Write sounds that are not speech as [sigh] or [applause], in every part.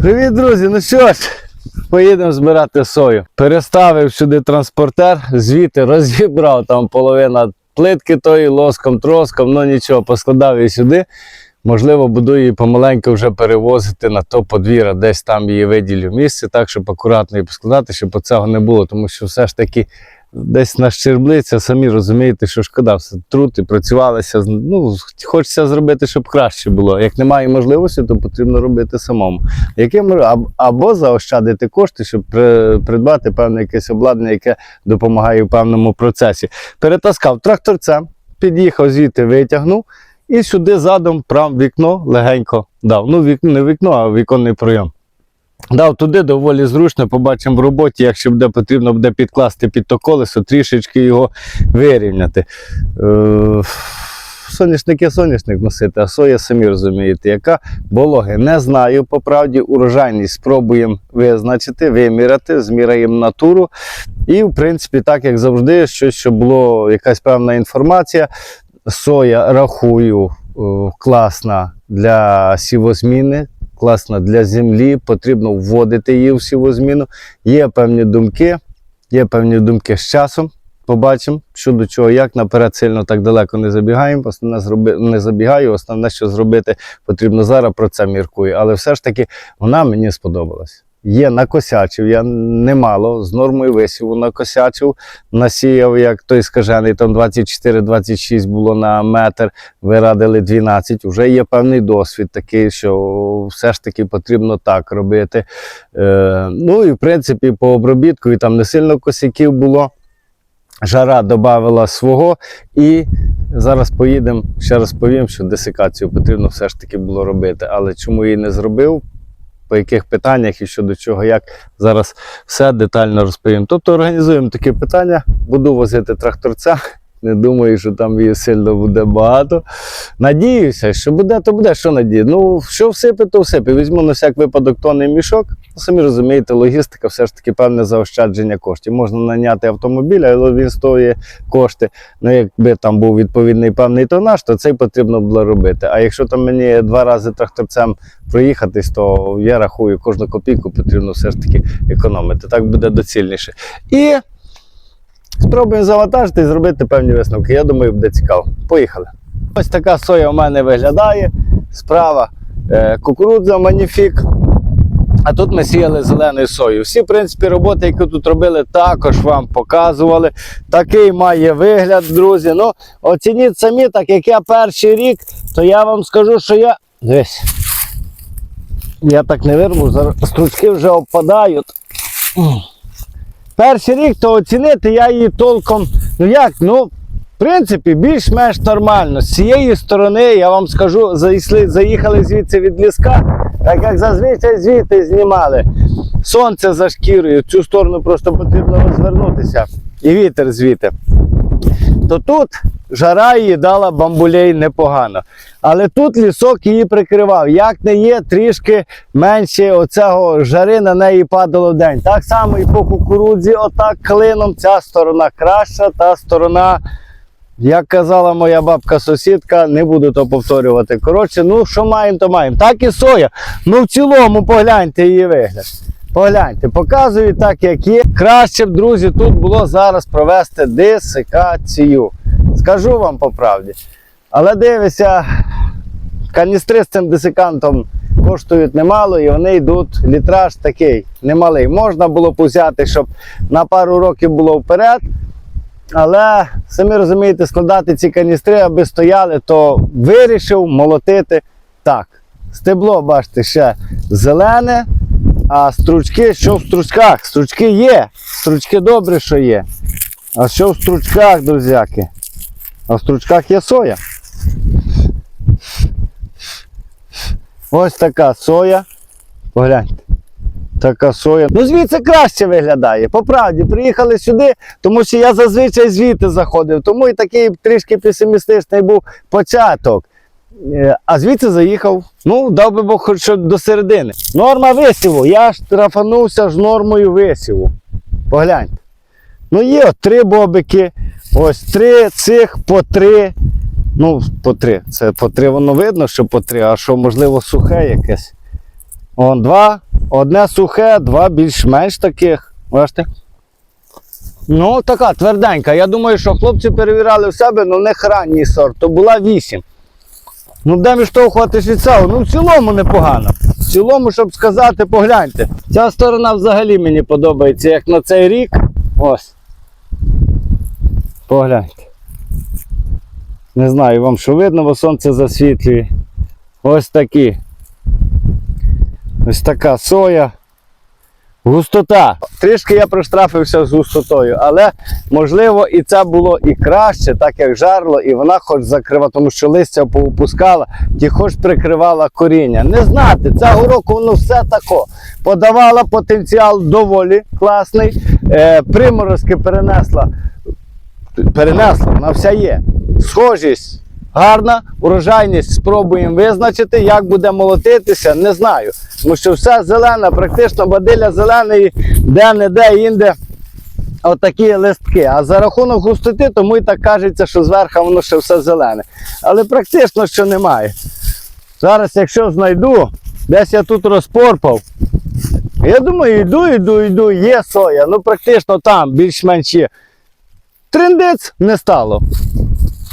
Привіт, друзі! Ну що ж, поїдемо збирати сою. Переставив сюди транспортер, звідти розібрав там половина плитки тої лоском, троском, ну нічого, поскладав її сюди. Можливо, буду її помаленьку вже перевозити на то подвір'я, десь там її виділю місце, так, щоб акуратно її поскладати, щоб оцього не було, тому що все ж таки десь на щерблиця, самі розумієте, що шкода, все труд і працювалися. Ну, хочеться зробити, щоб краще було. Як немає можливості, то потрібно робити самому. Яким аб- або заощадити кошти, щоб придбати певне якесь обладнання, яке допомагає в певному процесі. Перетаскав тракторцем, під'їхав звідти, витягнув. І сюди задом прям вікно легенько дав. Ну, вікно, не вікно, а віконний пройом. Дав туди доволі зручно, побачимо в роботі, якщо буде потрібно буде підкласти під то колесо, трішечки його вирівняти. Е, соняшник є соняшник носити, а соя самі розумієте, яка вологи не знаю. По правді, урожайність спробуємо визначити, виміряти, зміряємо натуру. І, в принципі, так як завжди, щось, щоб було якась певна інформація. Соя рахую е, класна для сівозміни, класна для землі, потрібно вводити її в сівозміну. Є певні думки, є певні думки з часом. Побачимо, що до чого, як наперед сильно так далеко не забігаємо. Основне зроби, не забігаю. Основне, що зробити потрібно зараз, про це міркую. Але все ж таки вона мені сподобалась. Є накосячив, я немало з нормою висіву накосячив, насіяв, як той скажений, там 24-26 було на метр, ви радили 12. Вже є певний досвід такий, що все ж таки потрібно так робити. Е, ну і в принципі по обробітку і там не сильно косяків було. Жара додавала свого, і зараз поїдемо. Ще раз повім, що десикацію потрібно все ж таки було робити. Але чому її не зробив, по яких питаннях і щодо чого, як зараз все детально розповім. Тобто організуємо такі питання, буду возити тракторця. Не думаю, що там її сильно буде багато. Надіюся, що буде, то буде. Що надію? Ну, що всипе, то всипе. Візьму на всяк випадок тонний мішок. Ну, Самі розумієте, логістика все ж таки певне заощадження коштів. Можна наняти автомобіль, але він стоїть кошти. Ну, якби там був відповідний певний тонаж, то це й потрібно було робити. А якщо там мені два рази тракторцем проїхатись, то я рахую, кожну копійку потрібно все ж таки економити. Так буде доцільніше. І спробуємо завантажити і зробити певні висновки. Я думаю, буде цікаво. Поїхали. Ось така соя у мене виглядає. Справа е, кукурудза маніфік. А тут ми сіяли зеленою сою. Всі, в принципі, роботи, які тут робили, також вам показували. Такий має вигляд, друзі. Ну, оцініть самі, так як я перший рік, то я вам скажу, що я. Дивись. Я так не вирву, зараз стручки вже обпадають. Перший рік то оцінити я її толком. Ну як? Ну, в принципі, більш-менш нормально. З цієї сторони, я вам скажу, заїсли, заїхали звідси від ліска, так як зазвичай звідти знімали. Сонце за шкірою, в цю сторону просто потрібно розвернутися. І вітер звідти. То тут жара її дала бамбулей непогано. Але тут лісок її прикривав. Як не є, трішки менше оцього жари на неї падало день. Так само і по кукурудзі, отак клином. Ця сторона краща, та сторона, як казала моя бабка-сусідка, не буду то повторювати. Коротше, ну що маємо, то маємо. Так і соя. Ну в цілому погляньте її вигляд. Погляньте, показую так, як є. Краще б, друзі, тут було зараз провести десикацію. Скажу вам по правді. Але дивися, каністри з цим десикантом коштують немало і вони йдуть, літраж такий немалий. Можна було б взяти, щоб на пару років було вперед. Але самі розумієте, складати ці каністри, аби стояли, то вирішив молотити так. Стебло, бачите, ще зелене, а стручки, що в стручках? Стручки є. Стручки добре, що є. А що в стручках, друзяки? А в стручках є соя. Ось така соя. Погляньте. Така соя. Ну, звідси краще виглядає. По правді, приїхали сюди, тому що я зазвичай звідти заходив. Тому і такий трішки песимістичний був початок. Е, А звідси заїхав, ну, дав би Бог хоч до середини. Норма висіву. Я штрафанувся ж нормою висіву. Погляньте. Ну, є от три бобики, ось три цих по три. Ну, по три. Це по три воно видно, що по три, а що, можливо, сухе якесь. Он два, Одне сухе, два більш-менш таких. Бачите? Ну, така тверденька. Я думаю, що хлопці перевіряли в себе, але в них ранній сорт, то була 8. Ну, де відштовхуватись від цього? Ну, в цілому непогано. В цілому, щоб сказати, погляньте. Ця сторона взагалі мені подобається, як на цей рік. Ось. Погляньте. Не знаю вам, що видно, бо сонце засвітлює. Ось такі. Ось така соя. Густота. Трішки я проштрафився з густотою, але можливо і це було і краще, так як жарло, і вона хоч закривала, тому що листя поупускала, ті хоч прикривала коріння. Не знати, цього року воно все тако. Подавала потенціал доволі класний. Е, приморозки перенесла. Перенесла, вона вся є. Схожість гарна, урожайність спробуємо визначити. Як буде молотитися, не знаю. Тому що все зелене, практично бадиля зеленої, де-не-де, інде. Отакі листки. А за рахунок густоти, тому і так кажеться, що зверху воно ще все зелене. Але практично що немає. Зараз, якщо знайду, десь я тут розпорпав. Я думаю, йду, йду, йду, є соя. Ну практично там більш-менш є. Трендець не стало.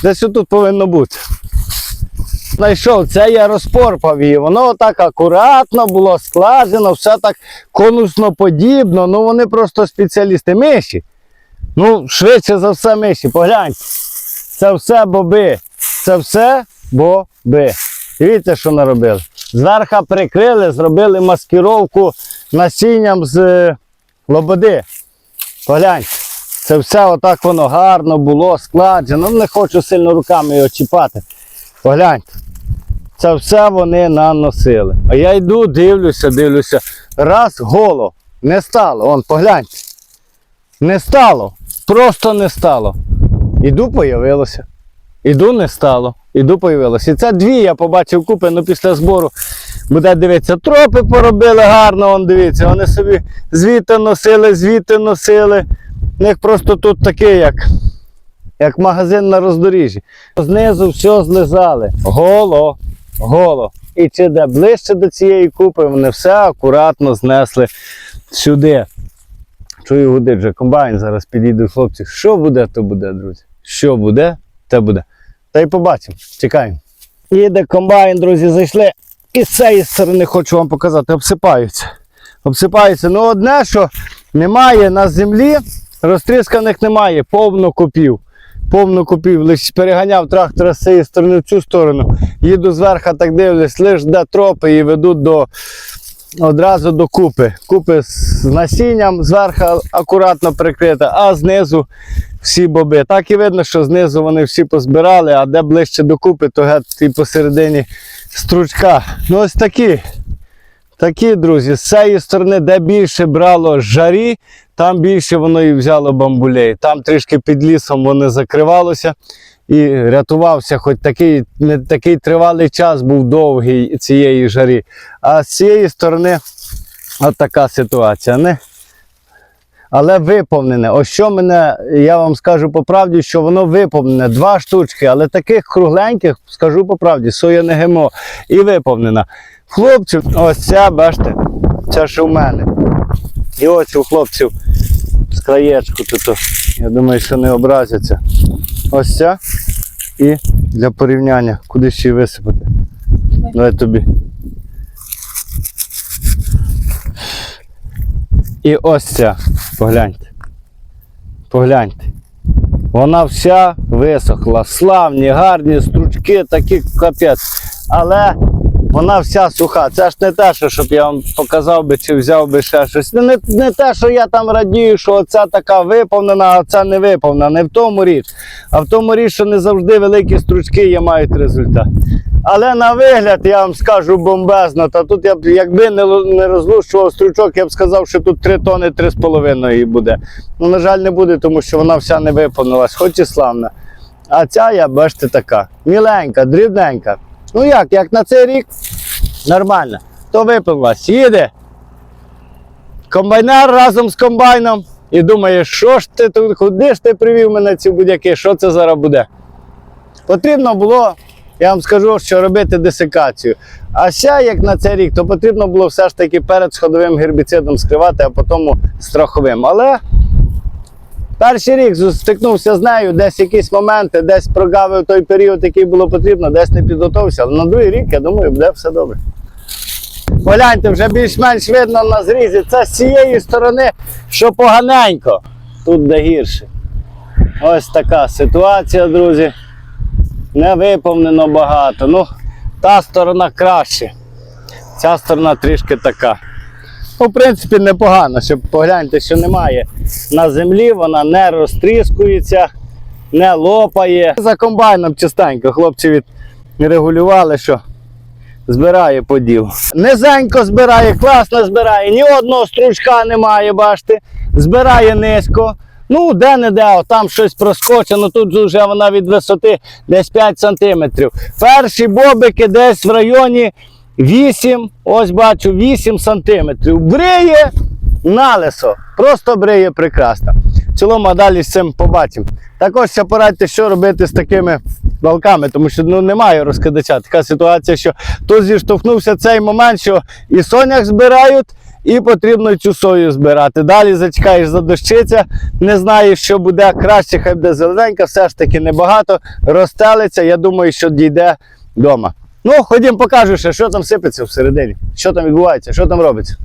Десь тут повинно бути. Знайшов, це я розпорпав її. Воно так акуратно було складено, все так конусно подібно. Ну вони просто спеціалісти. Миші. Ну, швидше за все миші. Погляньте. Це все боби. Це все боби. Дивіться, що наробили. Зверху прикрили, зробили маскировку насінням з е, лободи. Погляньте. Це все отак воно гарно було, складено. Ну, Не хочу сильно руками його чіпати. Погляньте. Це все вони наносили. А я йду, дивлюся, дивлюся. Раз голо. Не стало. Он, погляньте. Не стало. Просто не стало. Іду, появилося. Іду, не стало. Іду, появилося. І це дві я побачив купи, ну після збору буде дивитися. Тропи поробили гарно, он дивіться. Вони собі звідти носили, звідти носили. У них просто тут такий, як, як магазин на роздоріжжі. Знизу все злизали. Голо, голо. І чи де ближче до цієї купи, вони все акуратно знесли сюди. Чую, гудить вже комбайн, зараз підійдуть хлопці. Що буде, то буде, друзі. Що буде, те буде. Та й побачимо. Чекаємо. Їде комбайн, друзі, зайшли. І з цієї сторони хочу вам показати, обсипаються. Обсипаються. Ну, одне, що немає на землі, розтрісканих немає, повно копів. Повно копів, лише переганяв трактора з цієї сторони в цю сторону. Їду зверху, так дивлюсь, лише де тропи і ведуть до, одразу до купи. Купи з насінням, зверху акуратно прикрита, а знизу всі боби. Так і видно, що знизу вони всі позбирали, а де ближче до купи, то геть і посередині стручка. Ну ось такі. Такі, друзі, з цієї сторони, де більше брало жарі, там більше воно і взяло бамбулей. Там трішки під лісом воно закривалося і рятувався, хоч такий, не такий тривалий час був довгий цієї жарі. А з цієї сторони така ситуація. Не? Але виповнене. Ось що мене, я вам скажу по правді, що воно виповнене. Два штучки, але таких кругленьких, скажу по правді, соя не ГМО і виповнена. Хлопців, ось ця, бачите, це ж у мене. І ось у хлопців з краєчку тут. Я думаю, що не образяться. Ось ця. І для порівняння, куди ще й висипати. Давай тобі. І ось ця. Погляньте. Погляньте. Вона вся висохла. Славні, гарні стручки, такі капець. Але вона вся суха. Це ж не те, що щоб я вам показав би чи взяв би ще щось. Не, не те, що я там радію, що оця така виповнена, а ця не виповнена. Не в тому річ. А в тому річ, що не завжди великі стручки є мають результат. Але на вигляд я вам скажу бомбезно. Та тут я б якби не, не розлущував стручок, я б сказав, що тут 3 тони 3,5 її буде. Ну, на жаль, не буде, тому що вона вся не виповнилась, хоч і славна. А ця я, бачите, така. Міленька, дрібненька. Ну як, як на цей рік? Нормально. То виповнилась. Їде. Комбайнер разом з комбайном. І думає, що ж ти тут, куди ж ти привів мене ці будяки, що це зараз буде? Потрібно було я вам скажу, що робити десикацію. А ще як на цей рік, то потрібно було все ж таки перед сходовим гербіцидом скривати, а потім страховим. Але перший рік стикнувся з нею, десь якісь моменти, десь прогавив той період, який було потрібно, десь не підготовився. Але на другий рік, я думаю, буде все добре. Погляньте, вже більш-менш видно на зрізі. Це з цієї сторони, що поганенько. Тут де гірше. Ось така ситуація, друзі. Не виповнено багато. Ну, та сторона краще. Ця сторона трішки така. Ну, в принципі, непогано, щоб погляньте, що немає на землі, вона не розтріскується, не лопає. За комбайном частенько хлопці відрегулювали, що збирає поділ. Низенько збирає, класно збирає, ні одного стручка немає, бачите, збирає низько. Ну, де-не-де, там щось проскочено, тут вже вона від висоти десь 5 сантиметрів. Перші бобики десь в районі 8, ось бачу, 8 сантиметрів. Бриє на лесо. Просто бриє прекрасно. В цілому, а далі з цим побачимо. Також ще порадьте, що робити з такими валками, тому що ну, немає розкидача. Така ситуація, що тут зіштовхнувся цей момент, що і сонях збирають, і потрібно цю сою збирати. Далі зачекаєш задощиться, не знаєш, що буде краще, хай буде зелененька, все ж таки небагато, розстелиться. Я думаю, що дійде вдома. Ну, ходім, покажу ще, що там сипеться всередині, що там відбувається, що там робиться.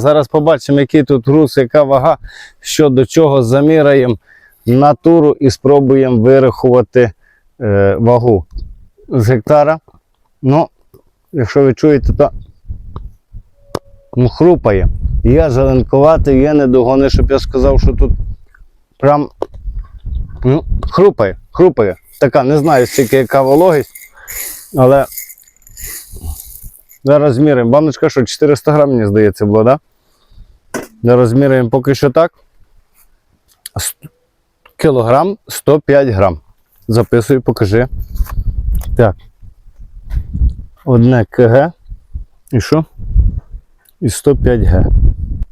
Зараз побачимо, який тут груз, яка вага, що до чого заміряємо натуру і спробуємо вирахувати е, вагу з гектара. Ну, якщо ви чуєте, то ну, хрупає. Є зеленкуватий, є недогони, щоб я сказав, що тут прям ну, хрупає, хрупає. Така, не знаю, скільки яка вологість, але зараз зміряємо. Баночка, що 400 грам, мені здається, було, так? Да? Зараз зміряємо поки що так. Кілограм 105 грам. Записуй, покажи. Так. Одне КГ. І що? І 105 Г.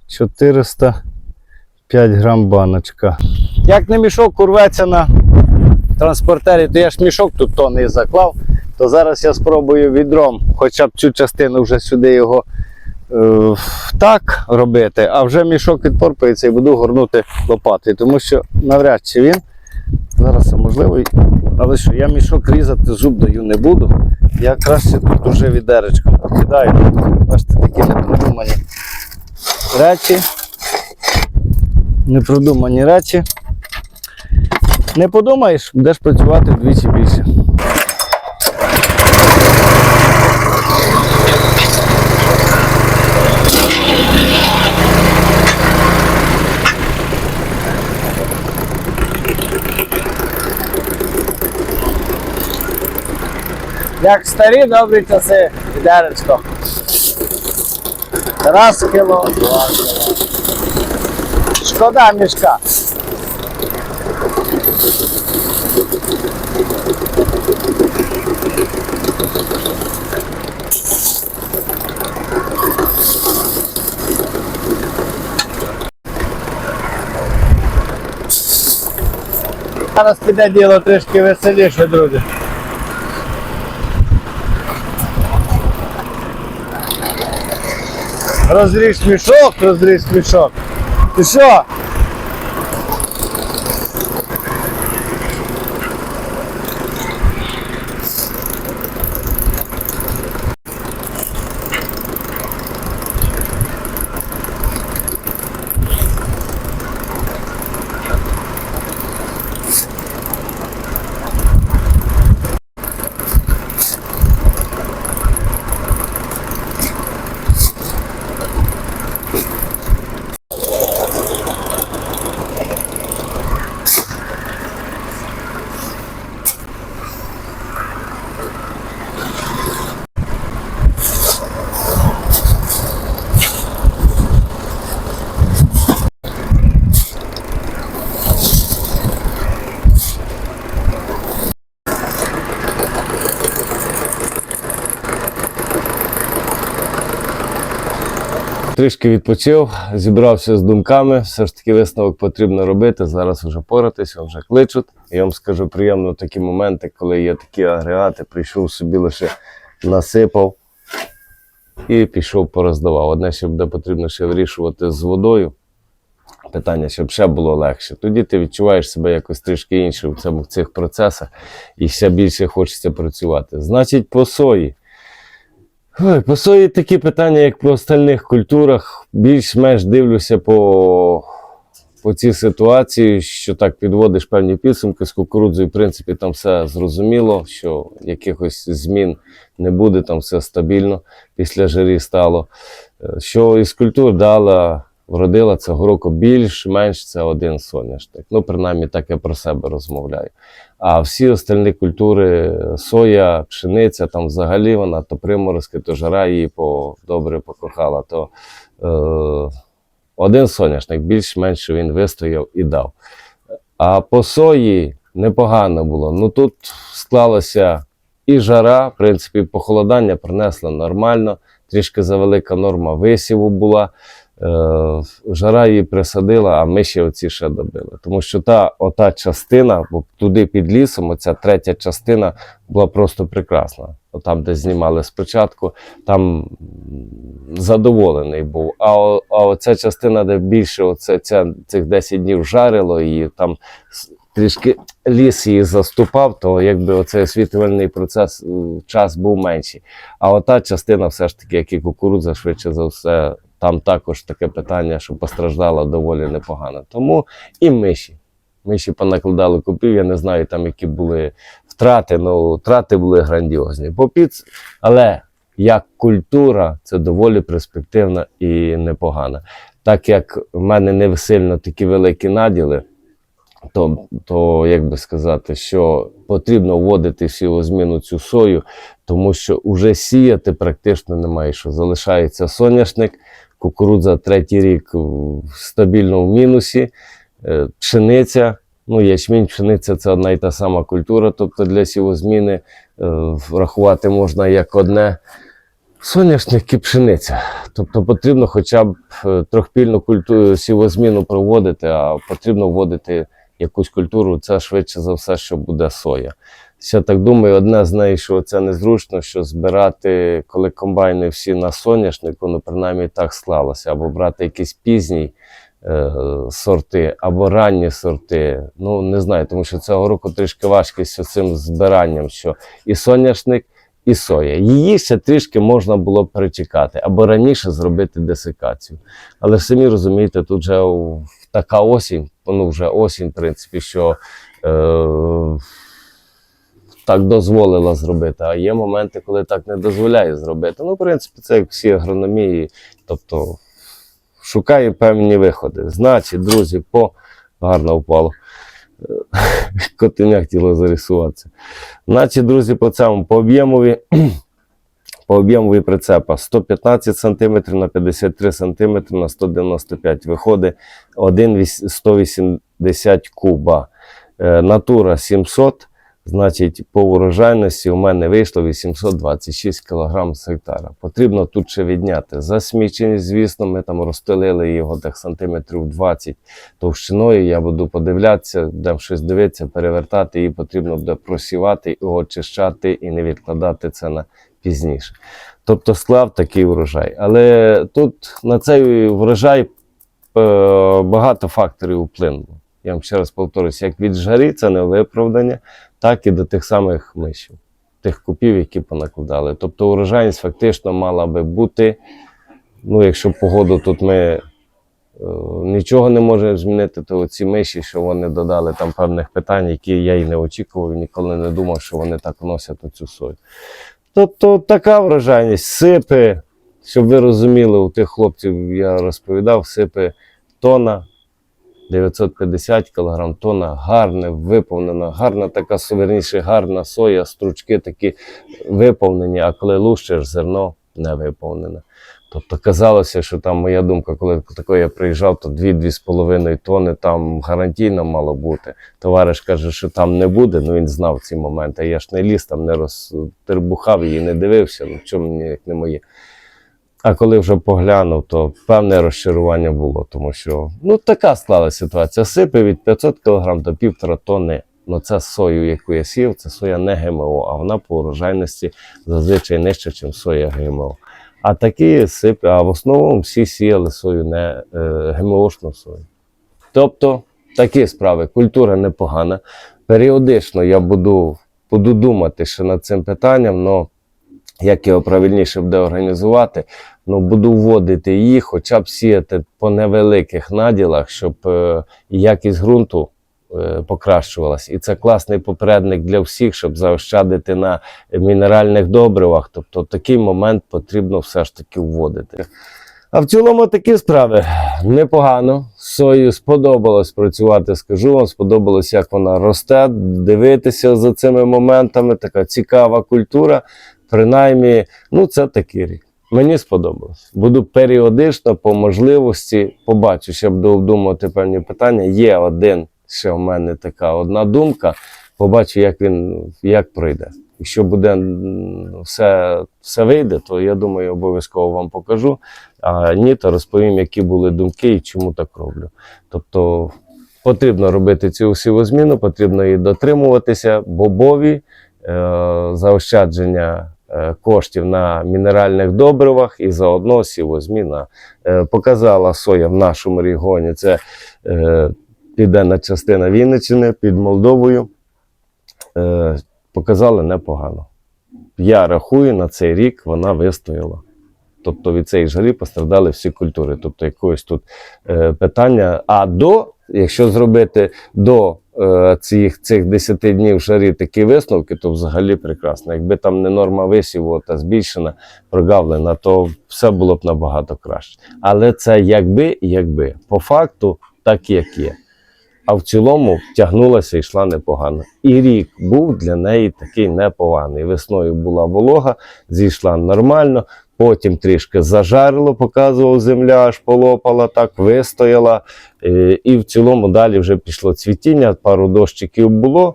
405 грам баночка. Як не мішок урветься на транспортері, то я ж мішок тут тонний заклав, то зараз я спробую відром хоча б цю частину вже сюди його так робити, а вже мішок відпорпається і буду горнути лопатою, тому що навряд чи він. Зараз це можливо. Але що я мішок різати зуб даю не буду. Я краще тут уже відеречком покидаю. Бачите, такі непродумані речі. Непродумані речі. Не подумаєш, будеш працювати вдвічі більше. Як старі добрі часи, відеречко. Раз кіло, два кіло. Шкода мішка. Зараз піде діло трішки веселіше, друзі. Розріж мішок, розріж мішок. Ти що? Трішки відпочив, зібрався з думками. Все ж таки висновок потрібно робити. Зараз вже поратися, вже кличуть. Я вам скажу приємно такі моменти, коли є такі агрегати, прийшов собі лише насипав і пішов пороздавав. Одне, що буде потрібно ще вирішувати з водою. Питання, щоб ще було легше. Тоді ти відчуваєш себе якось трішки інше в цих процесах і ще більше хочеться працювати. Значить, по сої. Ой, по сої такі питання, як по остальних культурах, більш-менш дивлюся по, по цій ситуації, що так підводиш певні підсумки з кукурудзою, в принципі, там все зрозуміло, що якихось змін не буде, там все стабільно після жарі стало. Е, Що із культур дала, вродила цього року більш-менш це один соняшник. Ну, принаймні, так я про себе розмовляю. А всі остальні культури, соя, пшениця, там взагалі вона то приморозки, то жара її по, добре покохала, то е, один соняшник більш-менш він вистояв і дав. А по сої непогано було. Ну тут склалося і жара, в принципі, похолодання принесло нормально, трішки завелика норма висіву була. Е, жара її присадила, а ми ще оці ще добили. Тому що та ота частина, бо туди під лісом, оця третя частина була просто прекрасна. Там, де знімали спочатку, там задоволений був. А, а оця частина, де більше оце, ця, цих 10 днів жарило, і там трішки ліс її заступав, то якби оцей освітлювальний процес час був менший. А ота частина, все ж таки, як і кукурудза, швидше за все, там також таке питання, що постраждала доволі непогано. Тому і миші. Миші понакладали купів, я не знаю, там які були втрати, але втрати були грандіозні. Попіц, але як культура це доволі перспективна і непогана. Так як в мене не сильно такі великі наділи, то, то як би сказати, що потрібно вводити всю зміну цю сою, тому що вже сіяти практично немає що. Залишається соняшник, кукурудза третій рік в стабільному мінусі, е, пшениця. Ну, ячмінь, пшениця це одна і та сама культура, тобто для сівозміни е, можна як одне. Соняшник і пшениця. Тобто потрібно хоча б е, трьохпільну культуру сівозміну проводити, а потрібно вводити якусь культуру, це швидше за все, що буде соя. Я так думаю, одне з неї, що це незручно, що збирати, коли комбайни всі на соняшнику, ну принаймні так склалося, або брати якісь пізні е, сорти, або ранні сорти. Ну не знаю, тому що цього року трішки важкість цим збиранням, що і соняшник, і соя. Її ще трішки можна було перечекати, або раніше зробити десикацію. Але самі розумієте, тут вже така осінь, ну вже осінь, в принципі, що е, так дозволила зробити. А є моменти, коли так не дозволяє зробити. Ну, в принципі, це як всі агрономії, тобто шукає певні виходи. Значить, друзі, по гарно впало. [laughs] Котеня хотіло зарисуватися. Значить, друзі, по цьому по об'ємові. [clears throat] По об'ємові прицепа 115 см на 53 см на 195 виходить 1,180 куба. Е, Натура 700, значить, по урожайності у мене вийшло 826 кг з гектара. Потрібно тут ще відняти засміченість, звісно, ми там розстелили його так сантиметрів 20 товщиною. Я буду подивлятися, будемо щось дивитися, перевертати, її потрібно буде просівати, і очищати і не відкладати це на пізніше. Тобто склав такий врожай. Але тут на цей врожай е, багато факторів вплинуло. Я вам ще раз повторюсь, як від жари це не виправдання, так і до тих самих мишів, тих купів, які понакладали. Тобто урожайність фактично мала би бути. Ну, якщо погоду тут ми е, нічого не можемо змінити, то ці миші, що вони додали там певних питань, які я і не очікував, ніколи не думав, що вони так вносять у цю сою. Тобто така врожайність, сипи, щоб ви розуміли, у тих хлопців я розповідав, сипи тона 950 кг тона, гарне, виповнена, гарна така суверніше, гарна соя, стручки такі виповнені, а коли лущиш, зерно не виповнене. Тобто казалося, що там моя думка, коли такої я приїжджав, то 2-2,5 тони там гарантійно мало бути. Товариш каже, що там не буде, ну він знав ці моменти. Я ж не ліз, там не розтербухав її, не дивився, ну в чому як не моє. А коли вже поглянув, то певне розчарування було, тому що ну така склалася ситуація. Сипи від 500 кг до півтора тонни. Ну це сою, яку я сів, це соя не ГМО, а вона по урожайності зазвичай нижча, ніж соя ГМО. А такі сипи, а в основному всі сіяли сою не е, ГМОшну сою. Тобто такі справи, культура непогана. Періодично я буду, буду думати ще над цим питанням, але як його правильніше буде організувати, ну буду вводити їх, хоча б сіяти по невеликих наділах, щоб е, якість ґрунту е, покращувалась. І це класний попередник для всіх, щоб заощадити на мінеральних добривах. Тобто такий момент потрібно все ж таки вводити. А в цілому такі справи непогано. Сою сподобалось працювати, скажу вам, сподобалось, як вона росте, дивитися за цими моментами. Така цікава культура. Принаймні, ну це такий рік. Мені сподобалось. Буду періодично по можливості побачу, ще буду обдумувати певні питання. Є один ще в мене така одна думка. Побачу, як він як пройде. Якщо буде все, все вийде, то я думаю, обов'язково вам покажу. А ні, то розповім, які були думки і чому так роблю. Тобто потрібно робити цю сівозміну, потрібно її дотримуватися, бобові е, заощадження коштів на мінеральних добривах і заодно сівозміна. Е, показала соя в нашому регіоні. Це е, південна частина Вінниччини під Молдовою. Е, показали непогано. Я рахую, на цей рік вона вистояла. тобто від цієї жари пострадали всі культури. Тобто якогось тут е, питання. А до, якщо зробити до е, цих, цих 10 днів жарі такі висновки, то взагалі прекрасно. Якби там не норма висіву та збільшена, прогавлена, то все було б набагато краще. Але це якби, якби. По факту, так як є. А в цілому тягнулася і йшла непогано. І рік був для неї такий непоганий. Весною була волога, зійшла нормально, потім трішки зажарило, показував земля, аж полопала, так вистояла. Е, І в цілому далі вже пішло цвітіння, пару дощиків було,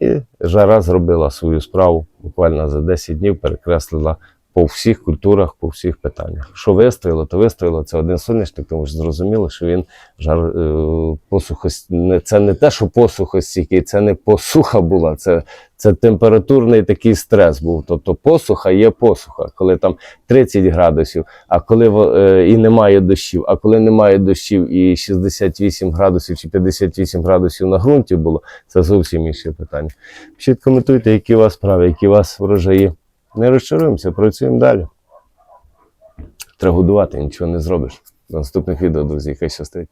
і жара зробила свою справу. Буквально за 10 днів перекреслила по всіх культурах, по всіх питаннях. Що вистояло, то вистояло. Це один соняшник, тому що зрозуміло, що він жар е, посухость. Це не те, що посухостійкий, це не посуха була, це, це температурний такий стрес був. Тобто посуха є посуха, коли там 30 градусів, а коли е, і немає дощів, а коли немає дощів і 68 градусів чи 58 градусів на ґрунті було, це зовсім інше питання. Пишіть, коментуйте, які у вас справи, які у вас врожаї. Не розчаруємося, працюємо далі. Треба годувати, нічого не зробиш. До наступних відео, друзі, хай щастить.